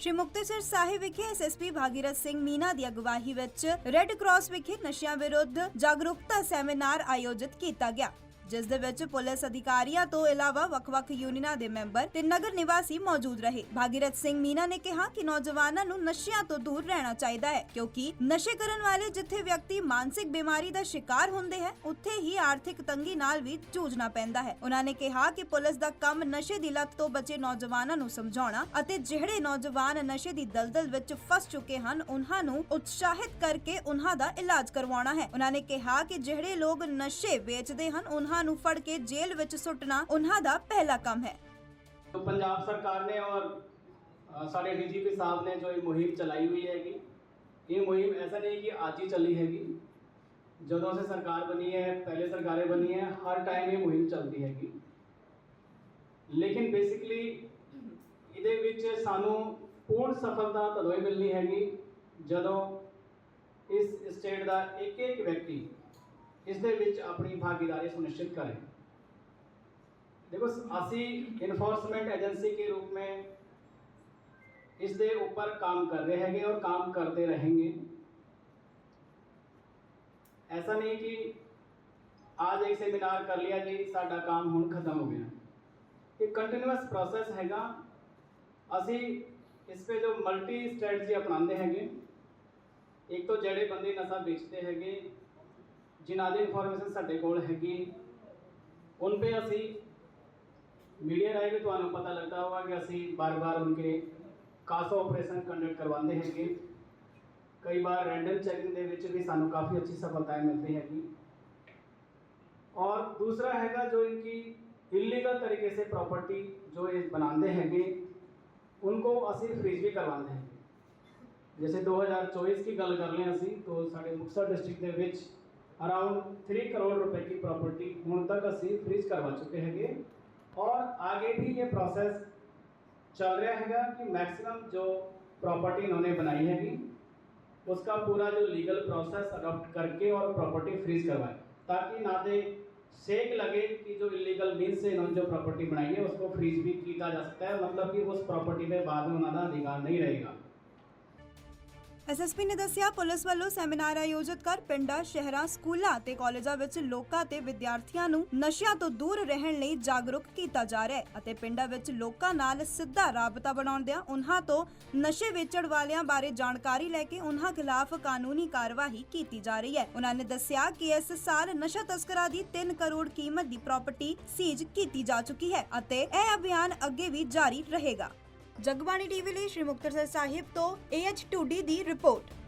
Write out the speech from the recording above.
ਸ਼੍ਰੀ ਮੁਕਤਸਰ ਸਾਹਿਬ ਵਿਖੇ ਐਸਐਸਪੀ ਭਾਗੀਰਥ ਸਿੰਘ ਮੀਨਾ ਦੀ ਅਗਵਾਈ ਵਿੱਚ ਰੈੱਡ ਕਰਾਸ ਵਿਖੇ ਨਸ਼ਿਆਂ ਵਿਰੁੱਧ ਜਾਗਰੂਕਤਾ ਸੈਮੀਨਾਰ ਆਯੋਜਿਤ ਕੀਤਾ ਗਿਆ। ਜਿਸ ਦੇ ਵਿੱਚ ਪੁਲਿਸ ਅਧਿਕਾਰੀਆਂ ਤੋਂ ਇਲਾਵਾ ਵੱਖ-ਵੱਖ ਯੂਨੀਅਨਾਂ ਦੇ ਮੈਂਬਰ ਤੇ ਨਗਰ ਨਿਵਾਸੀ ਮੌਜੂਦ ਰਹੇ। ਭਾਗੀਰਥ ਸਿੰਘ ਮੀਨਾ ਨੇ ਕਿਹਾ ਕਿ ਨੌਜਵਾਨਾਂ ਨੂੰ ਨਸ਼ਿਆਂ ਤੋਂ ਦੂਰ ਰਹਿਣਾ ਚਾਹੀਦਾ ਹੈ, ਕਿਉਂਕਿ ਨਸ਼ੇ ਕਰਨ ਵਾਲੇ ਜਿੱਥੇ ਵਿਅਕਤੀ ਮਾਨਸਿਕ ਬਿਮਾਰੀ ਦਾ ਸ਼ਿਕਾਰ ਹੁੰਦੇ ਹੈ, ਉੱਥੇ ਹੀ ਆਰਥਿਕ ਤੰਗੀ ਨਾਲ ਵੀ ਜੂਝਣਾ ਪੈਂਦਾ ਹੈ। ਉਹਨਾਂ ਨੇ ਕਿਹਾ ਕਿ ਪੁਲਿਸ ਦਾ ਕੰਮ ਨਸ਼ੇ ਦੀ ਲਤ ਤੋਂ ਬਚੇ ਨੌਜਵਾਨਾਂ ਨੂੰ ਸਮਝਾਉਣਾ ਅਤੇ ਜਿਹੜੇ ਨੌਜਵਾਨ ਨਸ਼ੇ ਦੀ ਦਲਦਲ ਵਿੱਚ ਫਸ ਚੁੱਕੇ ਹਨ, ਉਹਨਾਂ ਨੂੰ ਉਤਸ਼ਾਹਿਤ ਕਰਕੇ ਉਹਨਾਂ ਦਾ ਇਲਾਜ ਕਰਵਾਉਣਾ ਹੈ। ਉਹਨਾਂ ਨੇ ਕਿਹਾ ਕਿ ਜਿਹੜੇ ਲੋਕ ਨਸ਼ੇ ਵੇਚਦੇ ਹਨ, ਉਹਨਾਂ ਨੂੰ ਫੜ ਕੇ ਜੇਲ੍ਹ ਵਿੱਚ ਸੁੱਟਣਾ ਉਹਨਾਂ ਦਾ ਪਹਿਲਾ ਕੰਮ ਹੈ तो पंजाब सरकार ने और अ, साढ़े डीजीपी साहब ने जो ये मुहिम चलाई हुई हैगी ये मुहिम ऐसा नहीं कि आज ही चली हैगी ਜਦੋਂ से सरकार बनी है पहले सरकारें बनी है हर टाइम ये मुहिम ਚੱਲਦੀ ਹੈਗੀ ਲੇਕਿਨ ਬੇਸਿਕਲੀ ਇਹਦੇ ਵਿੱਚ ਸਾਨੂੰ ਪੂਰਨ ਸਫਲਤਾ ਤਦੋਂ ਹੀ ਮਿਲਣੀ ਹੈਗੀ ਜਦੋਂ ਇਸ ਸਟੇਟ ਦਾ ਇੱਕ ਇੱਕ ਵਿਅਕਤੀ ਇਸ ਦੇ ਵਿੱਚ ਆਪਣੀ ਭਾਗੀਦਾਰੀ ਸੁਨਿਸ਼ਚਿਤ ਕਰੇ देखो ਅਸੀਂ इन्फोर्समेंट एजेंसी के रूप में ਇਸ ਦੇ ਉੱਪਰ ਕੰਮ ਕਰ ਰਹੇ ਹੈਗੇ ਔਰ ਕੰਮ ਕਰਦੇ रहेंगे ऐसा नहीं कि आज एक सेमिनार कर लिया जी ਸਾਡਾ ਕੰਮ ਹੁਣ ਖਤਮ ਹੋ ਗਿਆ ਇਹ ਕੰਟੀਨਿਊਸ ਪ੍ਰੋਸੈਸ ਹੈਗਾ ਅਸੀਂ ਇਸ पे जो ਮਲਟੀ ਸਟ੍ਰੈਟਜੀ ਅਪਣਾਉਂਦੇ ਹੈਗੇ ਇੱਕ ਤੋਂ ਜਿਹੜੇ ਬੰਦੇ ਨਸ਼ਾ ਵੇਚਦੇ ਹੈਗੇ ਜਿਨ੍ਹਾਂ ਦੀ ਇਨਫੋਰਮੇਸ਼ਨ ਸਾਡੇ ਕੋਲ ਹੈਗੀ। ਉਨ ਪੇ ਅਸੀਂ ਮੀਡੀਆ ਰਾਹੀਂ ਵੀ ਤੁਹਾਨੂੰ ਪਤਾ ਲੱਗਦਾ ਹੋਗਾ ਕਿ ਅਸੀਂ ਬਾਰ-ਬਾਰ ਉਨਕੇ ਕਾਸੋ ਆਪਰੇਸ਼ਨ ਕੰਡਕਟ ਕਰਵਾਉਂਦੇ ਹੈਗੇ। ਕਈ ਵਾਰ ਰੈਂਡਮ ਚੈਕਿੰਗ ਦੇ ਵਿੱਚ ਵੀ ਸਾਨੂੰ ਕਾਫੀ ਅੱਛੀ ਸਫਲਤਾ ਮਿਲਦੀ ਹੈਗੀ। ਔਰ ਦੂਸਰਾ ਹੈਗਾ ਜੋ ਇਨਕੀ ਇਲੀਗਲ ਤਰੀਕੇ ਸੇ ਪ੍ਰॉपर्टी जो ये बनाते हैं उनको असी फ्रीज भी करवाते हैं जैसे 2024 की गल कर लें असी तो साढ़े मुक्तसर डिस्ट्रिक्ट के ਵਿੱਚ ਅਰਾਊਂਡ 3 ਕਰੋੜ ਰੁਪਏ की प्रॉपर्टी ਹੁਣ तक ਅਸੀਂ ਫ੍ਰੀਜ਼ ਕਰਵਾ ਚੁੱਕੇ ਹੈਗੇ और आगे भी ये प्रोसेस चल रहा हैगा कि मैक्सिमम जो प्रॉपर्टी इन्होंने बनाई हैगी उसका पूरा जो लीगल प्रोसेस अडॉप्ट करके और प्रॉपर्टी फ्रीज करवाए ताकि ना दे सेक लगे कि जो इलीगल मीन से इन्होंने जो प्रॉपर्टी बनाई है उसको फ्रीज भी किया जा सकता है मतलब कि उस प्रॉपर्टी पे बाद में उन्होंने अधिकार नहीं रहेगा ਐਸਐਸਪੀ ਨੇ ਦੱਸਿਆ, ਪੁਲਿਸ ਵੱਲੋਂ ਸੈਮੀਨਾਰ ਆਯੋਜਿਤ ਕਰ ਪਿੰਡਾਂ, ਸ਼ਹਿਰਾਂ, ਸਕੂਲਾਂ ਅਤੇ ਕਾਲਜਾਂ ਵਿੱਚ ਲੋਕਾਂ ਤੇ ਵਿਦਿਆਰਥੀਆਂ ਨੂੰ ਨਸ਼ਿਆਂ ਤੋਂ ਦੂਰ ਰਹਿਣ ਲਈ ਜਾਗਰੂਕ ਕੀਤਾ ਜਾ ਰਿਹਾ ਹੈ ਅਤੇ ਪਿੰਡਾਂ ਵਿੱਚ ਲੋਕਾਂ ਨਾਲ ਸਿੱਧਾ ਰਾਬਤਾ ਬਣਾਉਂਦਿਆਂ ਉਹਨਾਂ ਤੋਂ ਨਸ਼ੇ ਵੇਚਣ ਵਾਲਿਆਂ ਬਾਰੇ ਜਾਣਕਾਰੀ ਲੈ ਕੇ ਉਹਨਾਂ ਖਿਲਾਫ ਕਾਨੂੰਨੀ ਕਾਰਵਾਈ ਕੀਤੀ ਜਾ ਰਹੀ ਹੈ। ਉਹਨਾਂ ਨੇ ਦੱਸਿਆ ਕਿ ਇਸ ਸਾਲ ਨਸ਼ਾ ਤਸਕਰਾਂ ਦੀ 3 ਕਰੋੜ ਕੀਮਤ ਦੀ ਪ੍ਰਾਪਰਟੀ ਸੀਜ਼ ਕੀਤੀ ਜਾ ਚੁੱਕੀ ਹੈ ਅਤੇ ਇਹ ਅਭਿਆਨ ਅੱਗੇ ਵੀ ਜਾਰੀ ਰਹੇਗਾ। ਜਗਬਾਣੀ ਟੀਵੀ ਲਈ ਸ਼੍ਰੀ ਮੁਕਤਸਰ ਸਾਹਿਬ ਤੋਂ AH2D ਦੀ ਰਿਪੋਰਟ।